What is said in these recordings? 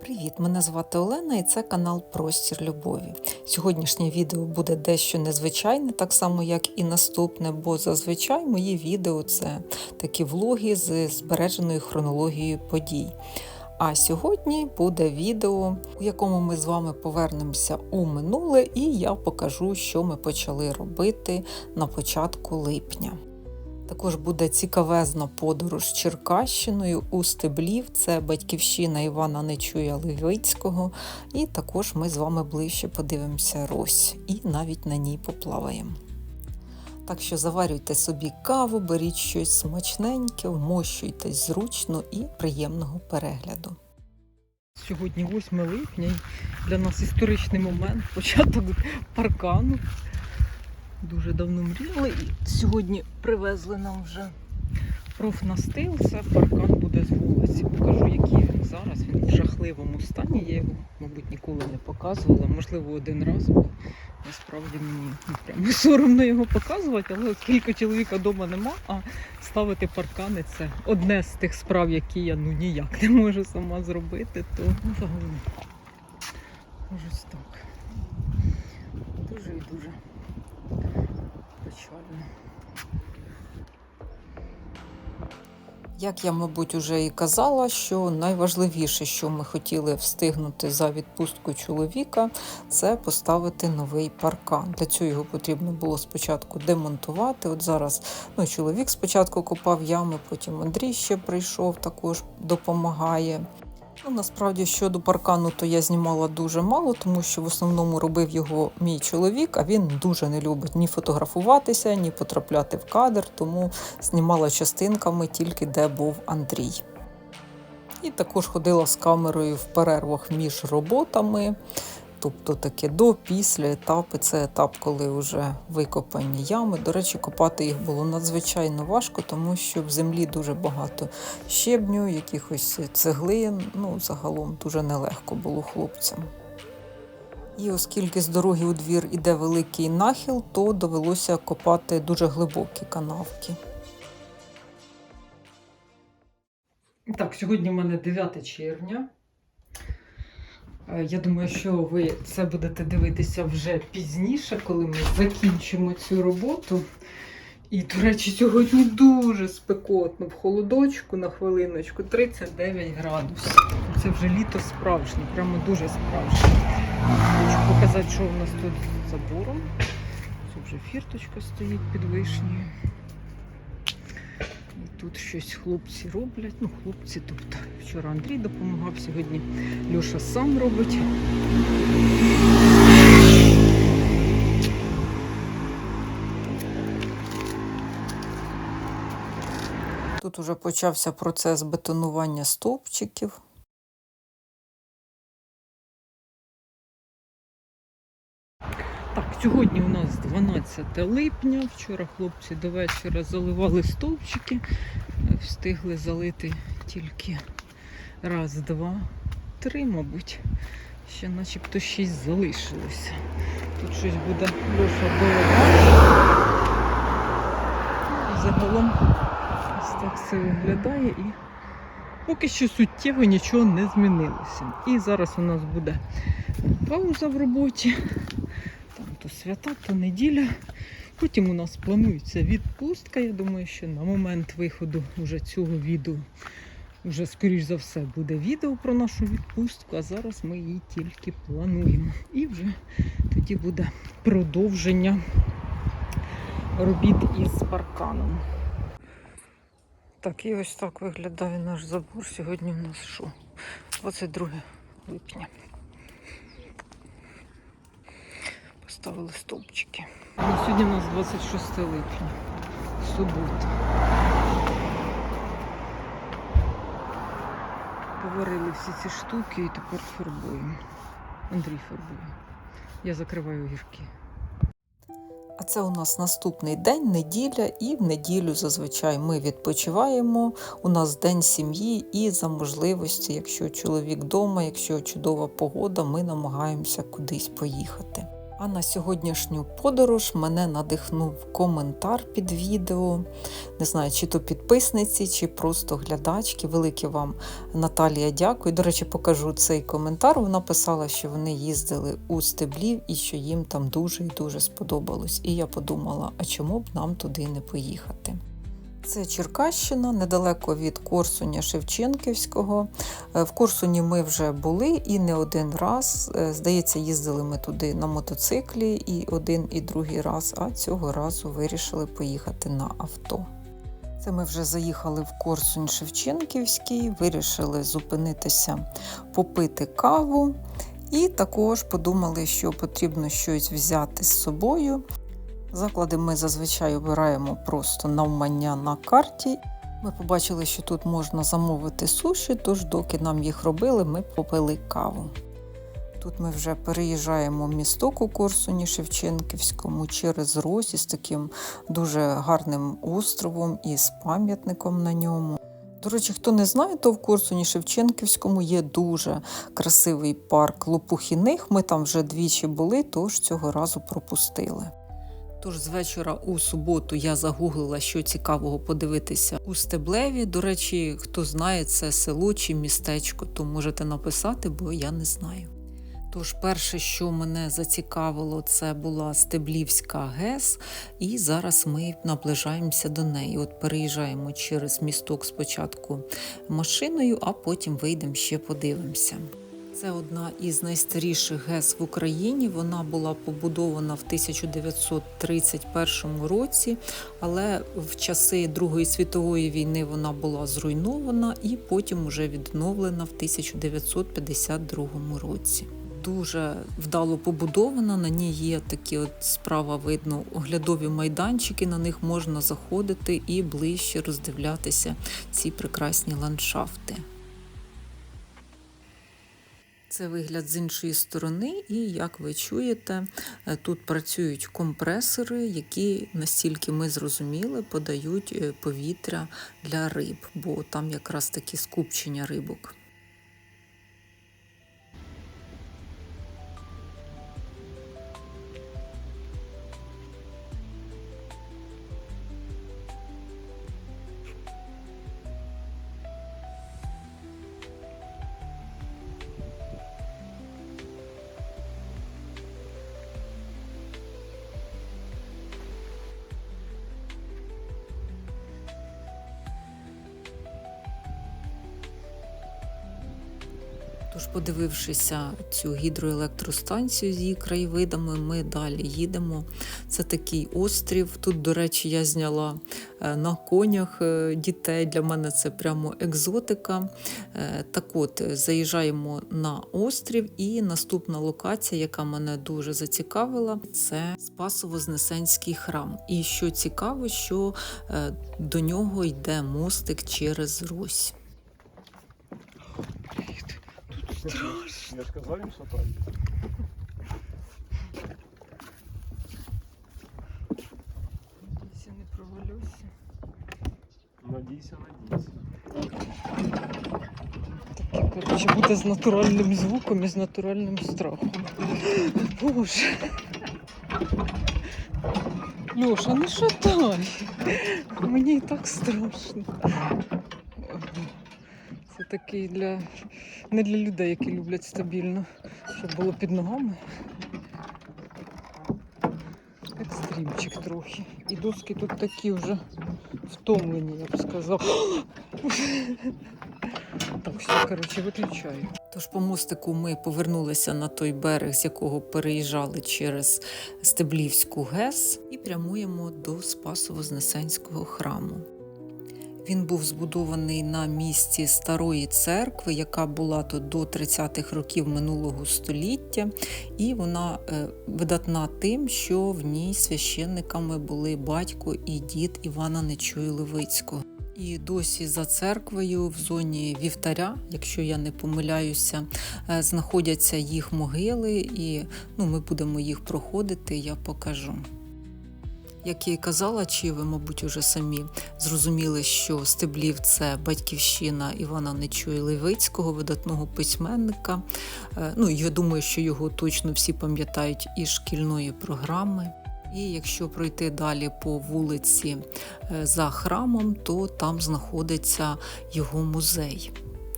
Привіт! Мене звати Олена і це канал Простір Любові. Сьогоднішнє відео буде дещо незвичайне, так само як і наступне, бо зазвичай мої відео це такі влоги з збереженою хронологією подій. А сьогодні буде відео, у якому ми з вами повернемося у минуле, і я покажу, що ми почали робити на початку липня. Також буде цікавезна подорож Черкащиною у Стеблів. Це батьківщина Івана Нечуя Левицького. І також ми з вами ближче подивимося Рось і навіть на ній поплаваємо. Так що заварюйте собі каву, беріть щось смачненьке, вмощуйтесь зручно і приємного перегляду. Сьогодні 8 липня для нас історичний момент, початок паркану. Дуже давно мріяли і сьогодні привезли нам вже профнастил. Це паркан буде з вулиці. Покажу, який він зараз. Він в жахливому стані. Я його, мабуть, ніколи не показувала. Можливо, один раз, бо насправді мені прямо соромно його показувати, але оскільки чоловіка вдома нема, а ставити паркани це одне з тих справ, які я ну ніяк не можу сама зробити, то ну, загалом ось так. Дуже і дуже печально. Як я, мабуть, уже і казала, що найважливіше, що ми хотіли встигнути за відпустку чоловіка, це поставити новий паркан. Для цього його потрібно було спочатку демонтувати. От зараз ну, чоловік спочатку копав ями, потім Андрій ще прийшов, також допомагає. Насправді щодо паркану, то я знімала дуже мало, тому що в основному робив його мій чоловік, а він дуже не любить ні фотографуватися, ні потрапляти в кадр, тому знімала частинками тільки де був Андрій. І також ходила з камерою в перервах між роботами. Тобто таке до, після етапи. Це етап, коли вже викопані ями. До речі, копати їх було надзвичайно важко, тому що в землі дуже багато щебню, якихось цеглин. Ну, загалом дуже нелегко було хлопцям. І оскільки з дороги у двір іде великий нахил, то довелося копати дуже глибокі канавки. Так, сьогодні в мене 9 червня. Е, Я думаю, що ви це будете дивитися вже пізніше, коли ми закінчимо цю роботу. І, до речі, сьогодні дуже спекотно в холодочку на хвилиночку 39 градусів. Це вже літо справжнє, прямо дуже справжнє. Хочу показати, що у нас тут з забором. Це вже фірточка стоїть під вишнею. Тут щось хлопці роблять. Ну, хлопці, тобто вчора Андрій допомагав, сьогодні Льоша сам робить. Тут уже почався процес бетонування стовпчиків. Сьогодні у нас 12 липня. Вчора хлопці до вечора заливали стовпчики. Встигли залити тільки раз, два, три, мабуть. Ще начебто шість залишилося. Тут щось буде Льоша доливати. І Загалом ось так все виглядає і поки що суттєво нічого не змінилося. І зараз у нас буде пауза в роботі. То свята, то неділя. Потім у нас планується відпустка. Я думаю, що на момент виходу вже цього відео вже, скоріш за все, буде відео про нашу відпустку, а зараз ми її тільки плануємо. І вже тоді буде продовження робіт із парканом. Так, і ось так виглядає наш забор. Сьогодні у нас що? 22 липня. Поставили стовпчики. Ну, сьогодні у нас 26 липня. Субота. Поварили всі ці штуки і тепер фарбуємо. Андрій фарбує. Я закриваю огірки. А це у нас наступний день, неділя, і в неділю зазвичай ми відпочиваємо. У нас день сім'ї, і за можливості, якщо чоловік вдома, якщо чудова погода, ми намагаємося кудись поїхати. А на сьогоднішню подорож мене надихнув коментар під відео. Не знаю, чи то підписниці, чи просто глядачки. Велике вам Наталія дякую. До речі, покажу цей коментар. Вона писала, що вони їздили у стеблів і що їм там дуже і дуже сподобалось. І я подумала, а чому б нам туди не поїхати? Це Черкащина, недалеко від Корсуня Шевченківського. Е, В Корсуні ми вже були і не один раз. Е, Здається, їздили ми туди на мотоциклі і один, і другий раз, а цього разу вирішили поїхати на авто. Це ми вже заїхали в Корсунь Шевченківський, вирішили зупинитися, попити каву. І також подумали, що потрібно щось взяти з собою. Заклади ми зазвичай обираємо просто навмання на карті. Ми побачили, що тут можна замовити суші, тож доки нам їх робили, ми попили каву. Тут ми вже переїжджаємо місток у Корсуні Шевченківському через Рось із таким дуже гарним островом і з пам'ятником на ньому. До речі, хто не знає, то в Корсуні Шевченківському є дуже красивий парк Лопухіних. Ми там вже двічі були, тож цього разу пропустили. Тож з вечора у суботу я загуглила, що цікавого подивитися у Стеблеві. До речі, хто знає це село чи містечко, то можете написати, бо я не знаю. Тож, перше, що мене зацікавило, це була Стеблівська ГЕС, і зараз ми наближаємося до неї. От переїжджаємо через місток спочатку машиною, а потім вийдемо ще подивимося. Це одна із найстаріших ГЕС в Україні. Вона була побудована в 1931 році, але в часи Другої світової війни вона була зруйнована і потім уже відновлена в 1952 році. Дуже вдало побудована. На ній є такі от справа видно оглядові майданчики. На них можна заходити і ближче роздивлятися ці прекрасні ландшафти. Це вигляд з іншої сторони, і як ви чуєте, е, тут працюють компресори, які настільки ми зрозуміли, подають е, повітря для риб, бо там якраз такі скупчення рибок. Подивившися цю гідроелектростанцію з її краєвидами, ми далі їдемо. Це такий острів. Тут, до речі, я зняла е, на конях е, дітей. Для мене це прямо екзотика. Е, Так от, заїжджаємо на острів, і наступна локація, яка мене дуже зацікавила, це Спасово-Знесенський храм. І що цікаво, що до нього йде мостик через Русь. Я ж казав їм, що так. Я не провалюся. Надійся, надійся. Таке, коротше, буде з натуральним звуком і з натуральним страхом. Боже. Льоша, не шатай. Мені і так страшно. Такий для не для людей, які люблять стабільно, щоб було під ногами. Екстрімчик трохи. І доски тут такі вже втомлені, я б сказав. Так, все, коротше, виключаю. Тож по мостику ми повернулися на той берег, з якого переїжджали через Стеблівську ГЕС, і прямуємо до Спасово-Знесенського храму. Він був збудований на місці старої церкви, яка була тут до 30-х років минулого століття, і вона е, видатна тим, що в ній священниками були батько і дід Івана Нечуї Левицького. І досі за церквою в зоні вівтаря, якщо я не помиляюся, е, знаходяться їх могили, і ну, ми будемо їх проходити, я покажу. Як я і казала, чи ви, мабуть, уже самі зрозуміли, що Стеблів це батьківщина Івана Нечуя Левицького, видатного письменника. Е, Ну, я думаю, що його точно всі пам'ятають із шкільної програми. І якщо пройти далі по вулиці е, за храмом, то там знаходиться його музей.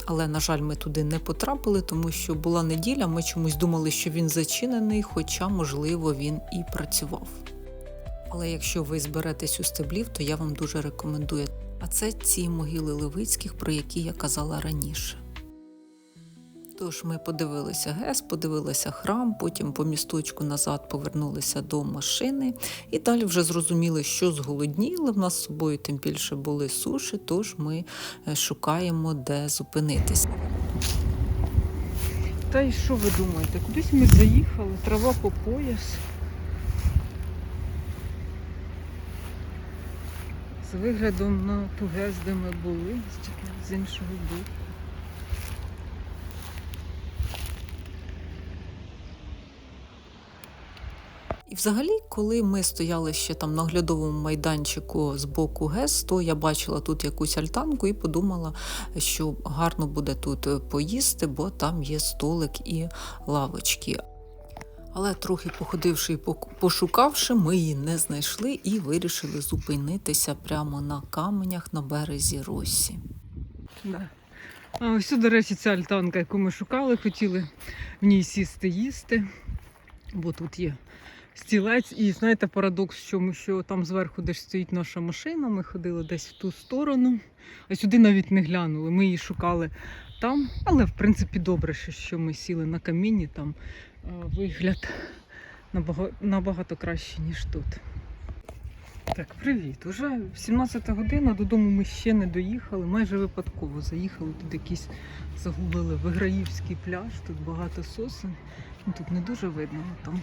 Але, на жаль, ми туди не потрапили, тому що була неділя. Ми чомусь думали, що він зачинений, хоча, можливо, він і працював. Але якщо ви зберетесь у стеблів, то я вам дуже рекомендую. А це ці могили Левицьких, про які я казала раніше. Тож ми подивилися ГЕС, подивилися храм, потім по місточку назад повернулися до машини і далі вже зрозуміли, що зголодніли. В нас з собою тим більше були суші, тож ми е, шукаємо, де зупинитися. Та й що ви думаєте? Кудись ми заїхали, трава по пояс. Виглядом на ту ГЕС, де ми були, з- іншого боку. І взагалі, коли ми стояли ще там на оглядовому майданчику з боку ГЕС, то я бачила тут якусь альтанку і подумала, що гарно буде тут поїсти, бо там є столик і лавочки. Але трохи походивши і пошукавши, ми її не знайшли і вирішили зупинитися прямо на каменях на березі Росі. Да. А ось, до речі, ця альтанка, яку ми шукали, хотіли в ній сісти їсти, бо тут є стілець. І знаєте, парадокс в чому, що там зверху десь стоїть наша машина, ми ходили десь в ту сторону, а сюди навіть не глянули. Ми її шукали там, але в принципі добре, що- ми сіли на камінні, там вигляд набагато, краще, ніж тут. Так, привіт. Уже 17 година, додому ми ще не доїхали. Майже випадково заїхали. Тут якийсь загубили Виграївський пляж, тут багато сосен. Ну, тут не дуже видно, але там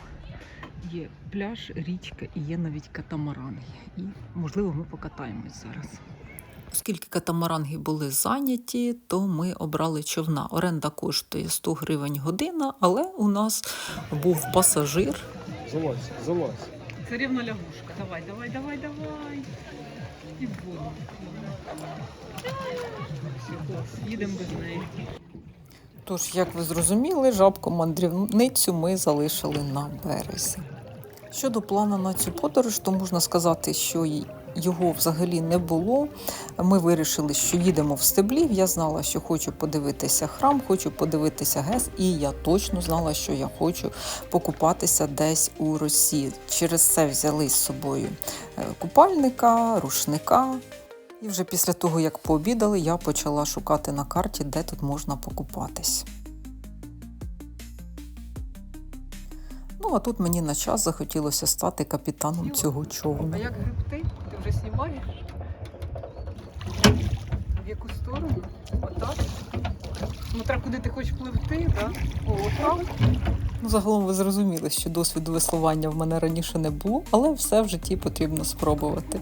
є пляж, річка і є навіть катамарани. І можливо ми покатаємось зараз. Оскільки катамаранги були зайняті, то ми обрали човна. Оренда коштує 100 гривень година, але у нас був пасажир. Залазь, залазь. Царівна лягушка. Давай, давай, давай, давай. І в воду. Їдемо без неї. Тож, як ви зрозуміли, жабку мандрівницю ми залишили на березі. Щодо плану на цю подорож, то можна сказати, що й- його взагалі не було. Ми вирішили, що їдемо в стеблів. Я знала, що хочу подивитися храм, хочу подивитися ГЕС, і я точно знала, що я хочу покупатися десь у Росії. Через це взяли з собою е, купальника, рушника. І вже після того, як пообідали, я почала шукати на карті, де тут можна покупатись. Ну, а тут мені на час захотілося стати капітаном цього А як грибти? Вже знімаєш? В яку сторону? Отак? Смотря куди ти хочеш пливти, так? О, отак? Ну, загалом ви зрозуміли, що досвіду веслування в мене раніше не було, але все в житті потрібно спробувати.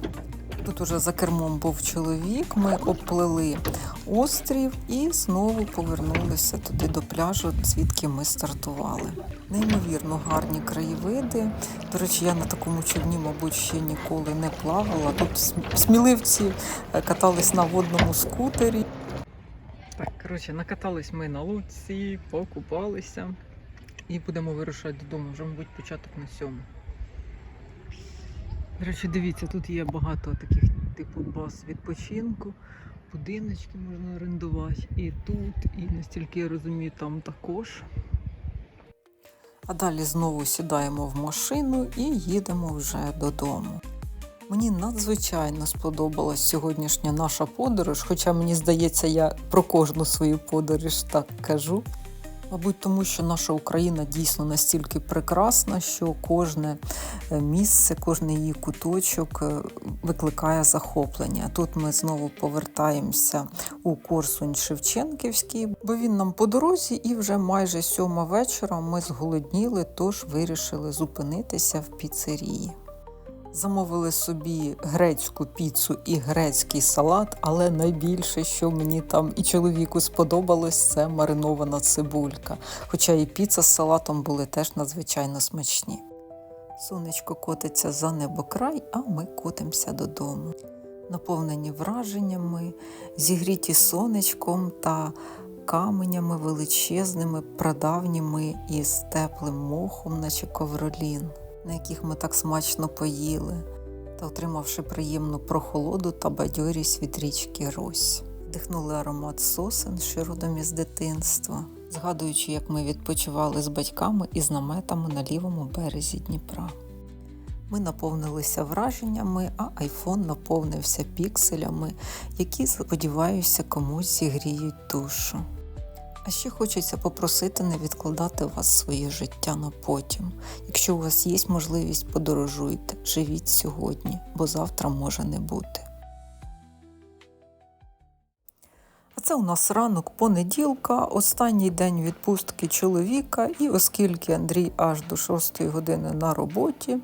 Тут уже за кермом був чоловік, ми обплили острів і знову повернулися туди до пляжу, звідки ми стартували. Неймовірно гарні краєвиди. До речі, я на такому човні, мабуть, ще ніколи не плавала. Тут сміливці е, катались на водному скутері. Так, коротше, накатались ми на лодці, покупалися і будемо вирушати додому. Вже, мабуть, початок на сьому. До речі, дивіться, тут є багато таких типу баз відпочинку, будиночки можна орендувати. І тут, і настільки я розумію, там також. А далі знову сідаємо в машину і їдемо вже додому. Мені надзвичайно сподобалась сьогоднішня наша подорож, хоча мені здається, я про кожну свою подорож так кажу. Мабуть, тому що наша Україна дійсно настільки прекрасна, що кожне е, місце, кожний її куточок е, викликає захоплення. Тут ми знову повертаємося у Корсунь Шевченківський, бо він нам по дорозі, і вже майже сьома вечора ми зголодніли, тож вирішили зупинитися в піцерії. Замовили собі грецьку піцу і грецький салат, але найбільше, що мені там і чоловіку сподобалось, це маринована цибулька. Хоча і піца з салатом були теж надзвичайно смачні. Сонечко котиться за небокрай, а ми котимося додому. Наповнені враженнями, зігріті сонечком та каменями величезними, прадавніми і з теплим мохом, наче ковролін, на яких ми так смачно поїли, та отримавши приємну прохолоду та бадьорість від річки Рось. Вдихнули аромат сосен, що родом із дитинства, згадуючи, як ми відпочивали з батьками і з наметами на лівому березі Дніпра. Ми наповнилися враженнями, а айфон наповнився пікселями, які, сподіваюся, комусь зігріють душу. А ще хочеться попросити не відкладати у вас своє життя на потім. Якщо у вас є можливість, подорожуйте, живіть сьогодні, бо завтра може не бути. А це у нас ранок понеділка, останній день відпустки чоловіка, і оскільки Андрій аж до 6 години на роботі,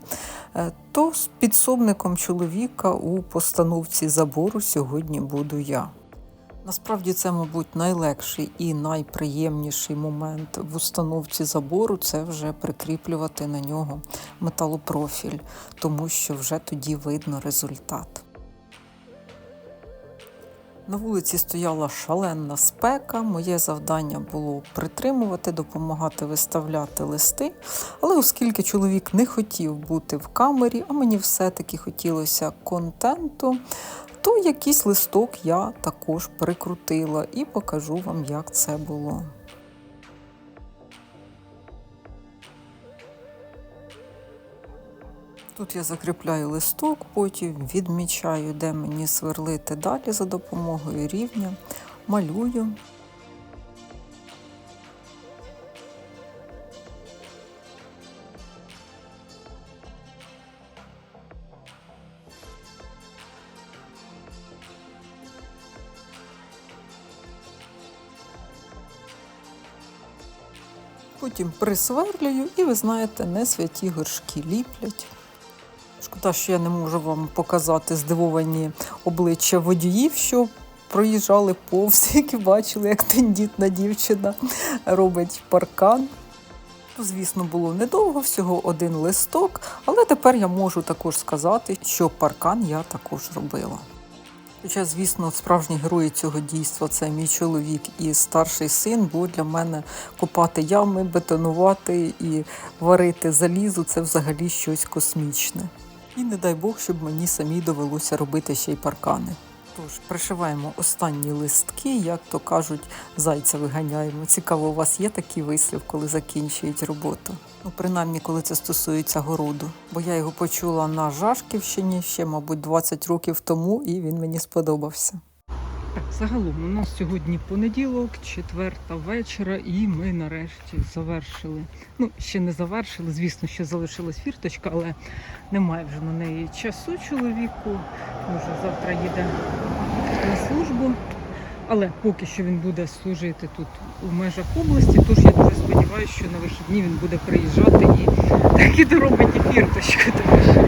е, то з підсобником чоловіка у постановці забору сьогодні буду я. Насправді це, мабуть, найлегший і найприємніший момент в установці забору це вже прикріплювати на нього металопрофіль, тому що вже тоді видно результат. На вулиці стояла шаленна спека. Моє завдання було притримувати, допомагати виставляти листи. Але оскільки чоловік не хотів бути в камері, а мені все-таки хотілося контенту, то якийсь листок я також прикрутила і покажу вам, як це було. Тут я закріпляю листок, потім відмічаю, де мені сверлити далі за допомогою рівня, малюю. Потім присверлюю, і ви знаєте, не святі горшки ліплять. Шкода, що я не можу вам показати здивовані обличчя водіїв, що проїжджали повз, які бачили, як тендітна дівчина робить паркан. Звісно, було недовго, всього один листок, але тепер я можу також сказати, що паркан я також робила. Хоча, звісно, справжні герої цього дійства це мій чоловік і старший син, бо для мене копати ями, бетонувати і варити залізо це взагалі щось космічне. І не дай Бог, щоб мені самі довелося робити ще й паркани. Тож пришиваємо останні листки, як то кажуть, зайця виганяємо. Цікаво, у вас є такий вислів, коли закінчують роботу? Ну, принаймні, коли це стосується городу. Бо я його почула на Жашківщині ще, мабуть, 20 років тому, і він мені сподобався. Так, загалом у нас сьогодні понеділок, четверта вечора, і ми нарешті завершили. Ну, ще не завершили, звісно, ще залишилась фірточка, але немає вже на неї часу чоловіку. Може, завтра їде на службу. Але поки що він буде служити тут у межах області, тож я дуже сподіваюся, що на вихідні він буде приїжджати і таки доробить і фірточку, тому що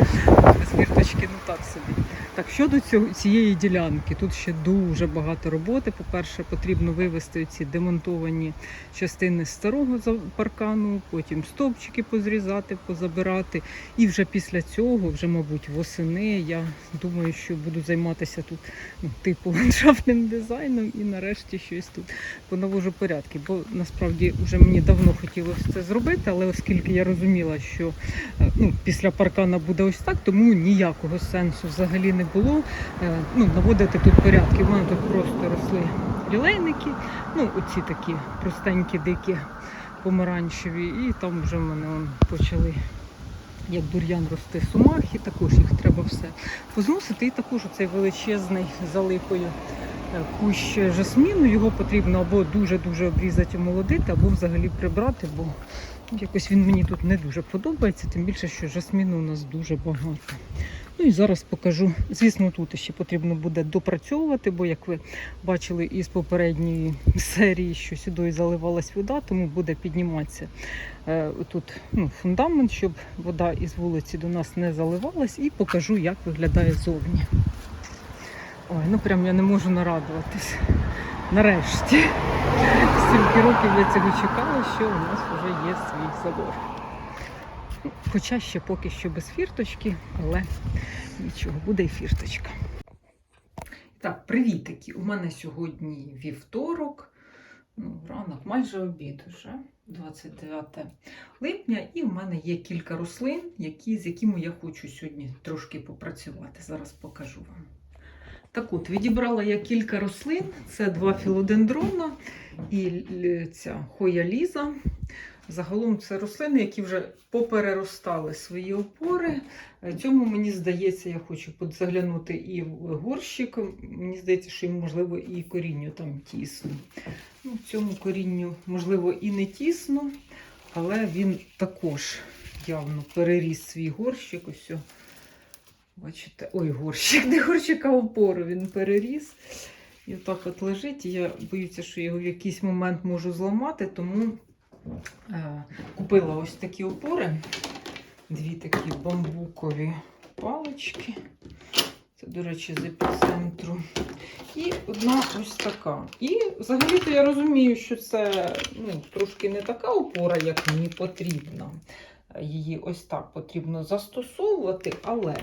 без фірточки ну так собі. Так, щодо цього, цієї ділянки, тут ще дуже багато роботи. По-перше, потрібно вивести ці демонтовані частини старого паркану, потім стовпчики позрізати, позабирати. І вже після цього, вже, мабуть, восени, я думаю, що буду займатися тут ну, типу ландшафтним дизайном і нарешті щось тут понавожу порядки. Бо насправді вже мені давно хотілося це зробити, але оскільки я розуміла, що е, ну, після паркана буде ось так, тому ніякого сенсу взагалі не було е, ну, наводити тут порядки. У мене тут просто росли лілейники, ну оці такі простенькі, дикі помаранчеві, і там вже в мене он, почали. Як бур'ян рости сумахи, також їх треба все позносити. І також цей величезний залипою е, кущ жасміну. Його потрібно або дуже-дуже обрізати і молодити, або взагалі прибрати, бо якось він мені тут не дуже подобається, тим більше, що жасміну у нас дуже багато. Ну і зараз покажу. Звісно, тут ще потрібно буде допрацьовувати, бо як ви бачили із попередньої серії, що сюди заливалась вода, тому буде підніматися е, тут ну, фундамент, щоб вода із вулиці до нас не заливалась, і покажу, як виглядає зовні. Ой, ну прям я не можу нарадуватись. Нарешті. Стільки років я цього чекала, що у нас вже є свій забор. Хоча ще поки що без фірточки, але нічого, буде і фірточка. Так, привітики. У мене сьогодні вівторок, ну, ранок, майже обід уже, 29 липня, і в мене є кілька рослин, які, з якими я хочу сьогодні трошки попрацювати. Зараз покажу вам. Так от, відібрала я кілька рослин. Це два філодендрона і ця хоя ліза. Загалом це рослини, які вже попереростали свої опори. Е, Цьому мені здається, я хочу заглянути і в горщик. Мені здається, що їм можливо і корінню там тісно. Ну, цьому корінню, можливо, і не тісно, але він також явно переріс свій горщик. Ось. Бачите, ой, горщик, не горщик, а опору він переріс. І отак от лежить. Я боюся, що його в якийсь момент можу зламати, тому купила ось такі опори. Дві такі бамбукові палички. Це, до речі, з епіцентру. І одна ось така. І взагалі-то я розумію, що це ну, трошки не така опора, як мені потрібно. Її ось так потрібно застосовувати, але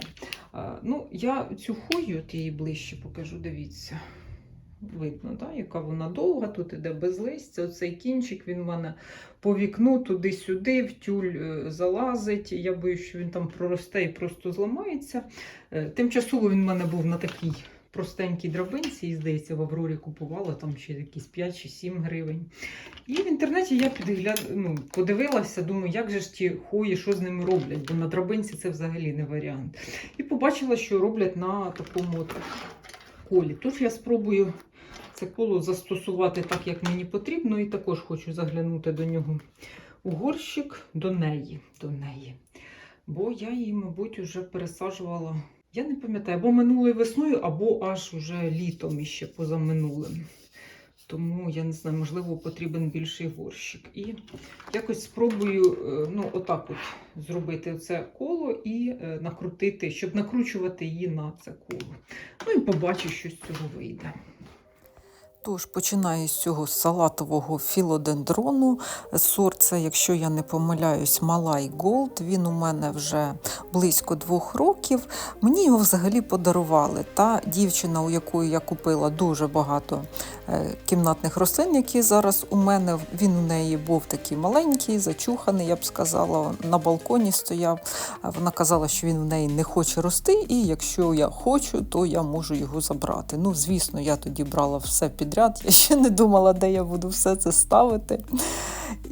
е, ну, я цю хою, от я її ближче покажу, дивіться. Видно, да, яка вона довга, тут іде без листя. Оцей кінчик він в мене по вікну туди-сюди, в тюль е, залазить. Я боюсь, що він там проросте і просто зламається. Е, Тимчасово він в мене був на такій простенькій драбинці, і здається, в Аврорі купувала там ще якісь 5 чи 7 гривень. І в інтернеті я підгляд... ну, подивилася, думаю, як же ж ті хої, що з ними роблять, бо на драбинці це взагалі не варіант. І побачила, що роблять на такому от колі. Тож я спробую це коло застосувати так, як мені потрібно, і також хочу заглянути до нього у горщик, до неї. До неї. Бо я її, мабуть, вже пересаджувала. Я не пам'ятаю, або минулою весною, або аж уже літом іще позаминулим. Тому я не знаю, можливо, потрібен більший горщик. І якось спробую е, ну, отак от зробити це коло і е, накрутити, щоб накручувати її на це коло. Ну і побачу, що з цього вийде. Тож починаю з цього салатового філодендрону. Сорт це, якщо я не помиляюсь, Малай Голд. Він у мене вже близько двох років. Мені його взагалі подарували. Та дівчина, у якої я купила дуже багато е, кімнатних рослин, які зараз у мене, він у неї був такий маленький, зачуханий, я б сказала, на балконі стояв. Вона казала, що він в неї не хоче рости, і якщо я хочу, то я можу його забрати. Ну, звісно, я тоді брала все підряд. Я ще не думала, де я буду все це ставити.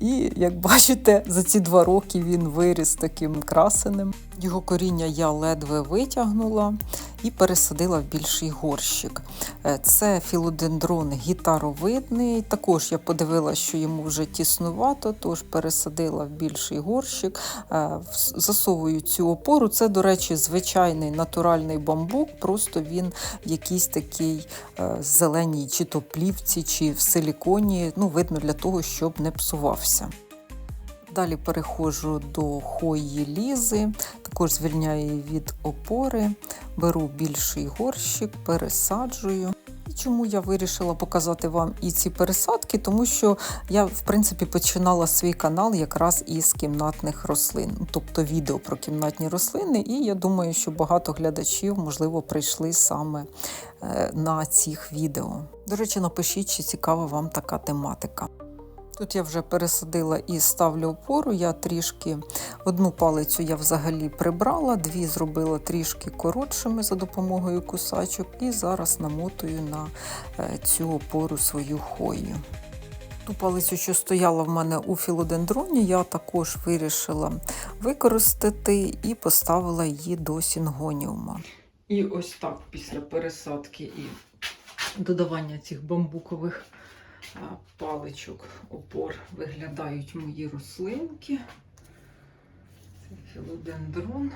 І як бачите, за ці два роки він виріс таким красеним. Його коріння я ледве витягнула і пересадила в більший горщик. Е, Це філодендрон гітаровидний. Також я подивилася, що йому вже тіснувато, тож пересадила в більший горщик. Е, Засовую цю опору. Це, до речі, звичайний натуральний бамбук, просто він в якійсь такій е, зеленій чи то плівці, чи в силіконі. Ну, видно для того, щоб не псувався. Далі переходжу до хої лізи, також звільняю її від опори, беру більший горщик, пересаджую. І чому я вирішила показати вам і ці пересадки? Тому що я, в принципі, починала свій канал якраз із кімнатних рослин, тобто відео про кімнатні рослини. І я думаю, що багато глядачів, можливо, прийшли саме е, на цих відео. До речі, напишіть, чи цікава вам така тематика. Тут я вже пересадила і ставлю опору. Я трішки одну палицю я взагалі прибрала, дві зробила трішки коротшими за допомогою кусачок, і зараз намотую на е, цю опору свою хою. Ту палицю, що стояла в мене у філодендроні, я також вирішила використати і поставила її до сінгоніума. І ось так після пересадки і додавання цих бамбукових паличок опор виглядають мої рослинки. Це філодендрон.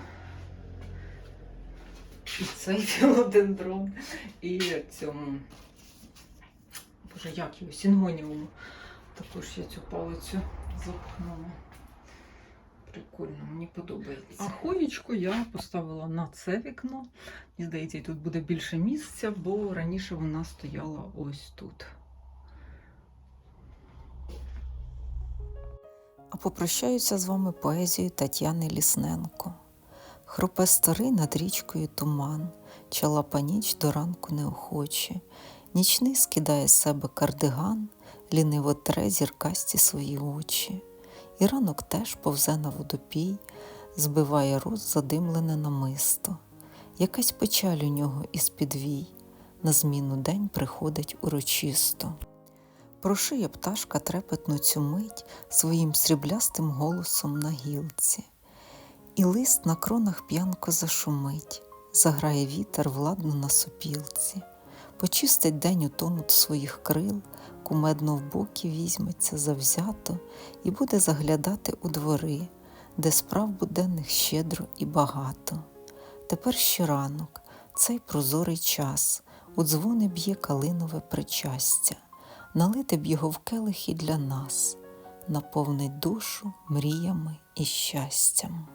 І цей філодендрон. І цьому. Боже, як його? Сінгоніум. Також я цю палицю запхнула. Прикольно, мені подобається. А хоєчку я поставила на це вікно. Мені здається, тут буде більше місця, бо раніше вона стояла ось тут. А попрощаюся з вами поезією Тетяни Лісненко. Хропе старий над річкою туман, чалапа ніч до ранку неохоче, нічний скидає з себе кардиган, ліниво тре зіркасті свої очі. І ранок теж повзе на водопій, збиває роз задимлене намисто. Якась печаль у нього із підвій, на зміну день приходить урочисто. Прошиє пташка трепетну цю мить своїм сріблястим голосом на гілці, і лист на кронах п'янко зашумить, заграє вітер владно на сопілці, почистить день утомут своїх крил, кумедно в боки візьметься завзято і буде заглядати у двори, де справ буденних щедро і багато. Тепер ще ранок, цей прозорий час, у дзвони б'є калинове причастя, налити б його в келихи для нас, наповнить душу мріями і щастям.